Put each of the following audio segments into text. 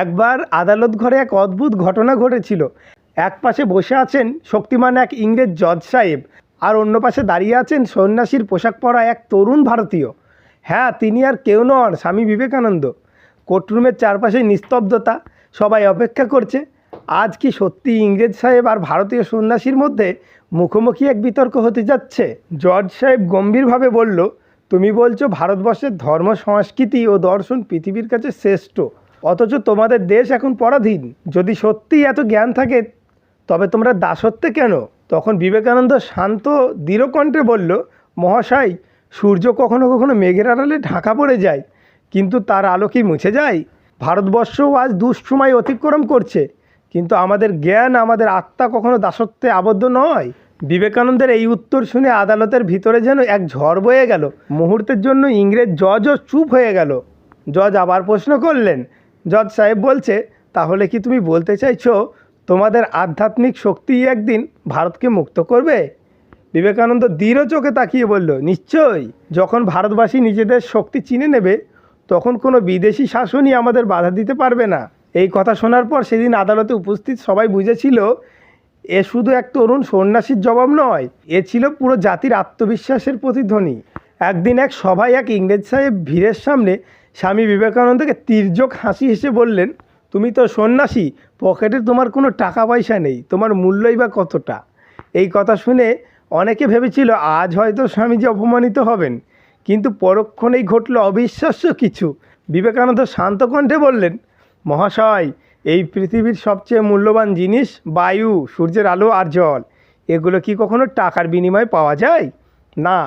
একবার আদালত ঘরে এক অদ্ভুত ঘটনা ঘটেছিল। এক পাশে বসে আছেন শক্তিমান এক ইংরেজ জজ সাহেব আর অন্য পাশে দাঁড়িয়ে আছেন সন্ন্যাসীর পোশাক পরা এক তরুণ ভারতীয়। হ্যাঁ তিনি আর কেউ নন, স্বামী বিবেকানন্দ। কোর্টরুমের চারপাশে নিস্তব্ধতা, সবাই অপেক্ষা করছে। আজ কি সত্যি ইংরেজ সাহেব আর ভারতীয় সন্ন্যাসীর মধ্যে মুখোমুখি এক বিতর্ক হতে যাচ্ছে? জজ সাহেব গম্ভীরভাবে বলল, তুমি বলছো ভারতবর্ষের ধর্ম, সংস্কৃতি ও দর্শন পৃথিবীর কাছে শ্রেষ্ঠ। অথচ তোমাদের দেশ এখন পরাধীন। যদি সত্যিই এত জ্ঞান থাকে, তবে তোমরা দাসত্বে কেন? তখন বিবেকানন্দ শান্ত দৃঢ়কণ্ঠে বলল, মহাশয়, সূর্য কখনো কখনো মেঘের আড়ালে ঢাকা পড়ে যায়, কিন্তু তার আলো কি মুছে যায়? ভারতবর্ষও আজ দুঃসময় অতিক্রম করছে, কিন্তু আমাদের জ্ঞান, আমাদের আত্মা কখনো দাসত্বে আবদ্ধ নয়। বিবেকানন্দের এই উত্তর শুনে আদালতের ভিতরে যেন এক ঝড় বয়ে গেল। মুহূর্তের জন্য ইংরেজ জজও চুপ হয়ে গেল। জজ আবার প্রশ্ন করলেন জজ সাহেব বলছে, তাহলে কি তুমি বলতে চাইছো তোমাদের আধ্যাত্মিক শক্তিই একদিন ভারতকে মুক্ত করবে? বিবেকানন্দ দৃঢ় চোখে তাকিয়ে বলল, নিশ্চয়ই। যখন ভারতবাসী নিজেদের শক্তি চিনে নেবে, তখন কোনো বিদেশি শাসনই আমাদের বাধা দিতে পারবে না। এই কথা শোনার পর সেদিন আদালতে উপস্থিত সবাই বুঝেছিল, এ শুধু এক তরুণ সন্ন্যাসীর জবাব নয়, এ ছিল পুরো জাতির আত্মবিশ্বাসের প্রতিধ্বনি। একদিন এক সভায় এক ইংরেজ সাহেব ভিড়ের সামনে স্বামী বিবেকানন্দকে তীর্যক হাসি হেসে বললেন, তুমি তো সন্ন্যাসী, পকেটে তোমার কোনো টাকা পয়সা নেই, তোমার মূল্যই বা কতটা? এই কথা শুনে অনেকে ভেবেছিল, আজ হয়তো স্বামীজি অপমানিত হবেন। কিন্তু পরক্ষণেই ঘটল অবিশ্বাস্য কিছু। বিবেকানন্দ শান্ত কণ্ঠে বললেন, মহাশয়, এই পৃথিবীর সবচেয়ে মূল্যবান জিনিস বায়ু, সূর্যের আলো আর জল। এগুলো কি কখনো টাকার বিনিময়ে পাওয়া যায়? না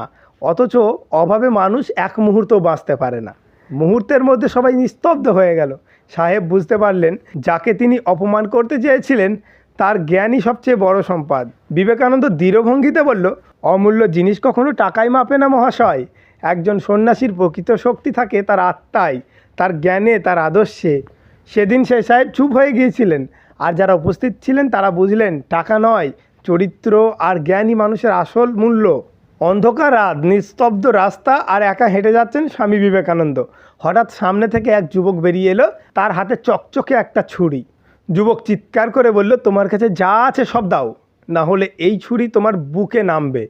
অথচ অভাবে মানুষ এক মুহূর্ত বাঁচতে পারে না। মুহূর্তের মধ্যে সবাই নিস্তব্ধ হয়ে গেল। সাহেব বুঝতে পারলেন, যাকে তিনি অপমান করতে চেয়েছিলেন, তার জ্ঞানই সবচেয়ে বড় সম্পদ। বিবেকানন্দ দৃঢ়ভঙ্গিতে বলল, অমূল্য জিনিস কখনো টাকায় মাপে না, মহাশয়। একজন সন্ন্যাসীর প্রকৃত শক্তি থাকে তার আত্মায় তার জ্ঞানে, তার আদর্শে। সেদিন সে সাহেব চুপ হয়ে গিয়েছিলেন। আর যারা উপস্থিত ছিলেন তারা বুঝলেন, টাকা নয়, চরিত্র আর জ্ঞানই মানুষের আসল মূল্য। অন্ধকার রাত, নিস্তব্ধ রাস্তা আর একা হেঁটে যাচ্ছেন স্বামী বিবেকানন্দ। হঠাৎ সামনে থেকে এক যুবক বেরিয়ে এলো, তার হাতে চকচকে একটা ছুরি। যুবক চিৎকার করে বলল, তোমার কাছে যা আছে সব দাও, না হলে এই ছুরি তোমার বুকে নামবে।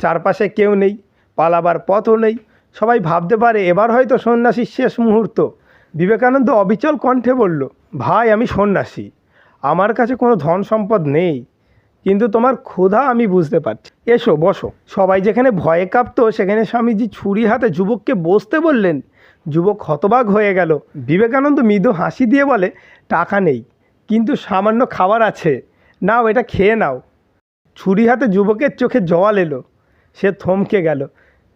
চারপাশে কেউ নেই, পালাবার পথও নেই। সবাই ভাবতে পারে, এবার হয়তো সন্ন্যাসীর শেষ মুহূর্ত। বিবেকানন্দ অবিচল কণ্ঠে বলল, ভাই, আমি সন্ন্যাসী। আমার কাছে কোনো ধন সম্পদ নেই, কিন্তু তোমার ক্ষুধা আমি বুঝতে পারছি। এসো, বসো। সবাই যেখানে ভয়ে কাঁপতো, সেখানে স্বামীজি ছুরি হাতে যুবককে বসতে বললেন। যুবক হতবাক হয়ে গেল। বিবেকানন্দ মৃদু হাসি দিয়ে বলে, টাকা নেই, কিন্তু সামান্য খাবার আছে। নাও, এটা খেয়ে নাও। ছুরি হাতে যুবকের চোখে জল এলো। সে থমকে গেল।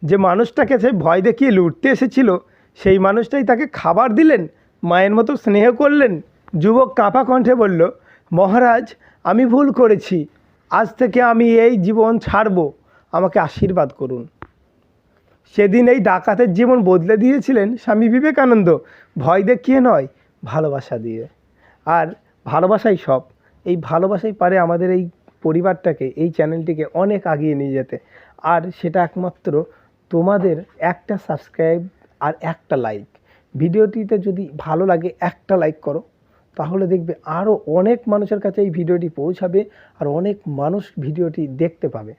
যে মানুষটাকে সে ভয় দেখিয়ে লুটতে এসেছিল, সেই মানুষটাই তাকে খাবার দিলেন, মায়ের মতো স্নেহ করলেন। যুবক কাঁপা কণ্ঠে বলল, মহারাজ, আমি ভুল করেছি। আজ থেকে আমি এই জীবন ছাড়ব, আমাকে আশীর্বাদ করুন। সেদিন এই ডাকাতের জীবন বদলে দিয়েছিলেন স্বামী বিবেকানন্দ। ভয় দেখিয়ে নয়, ভালোবাসা দিয়ে। আর ভালোবাসাই সব। এই ভালোবাসাই পারে আমাদের এই পরিবারটাকে, এই চ্যানেলটিকে অনেক আগিয়ে নিয়ে যেতে। আর সেটা একমাত্র তোমাদের একটা সাবস্ক্রাইব আর একটা লাইক। ভিডিওটিতে যদি ভালো লাগে একটা লাইক করো। তাহলে দেখবে আরও অনেক মানুষের কাছে এই ভিডিওটি পৌঁছাবে আর অনেক মানুষ ভিডিওটি দেখতে পাবে।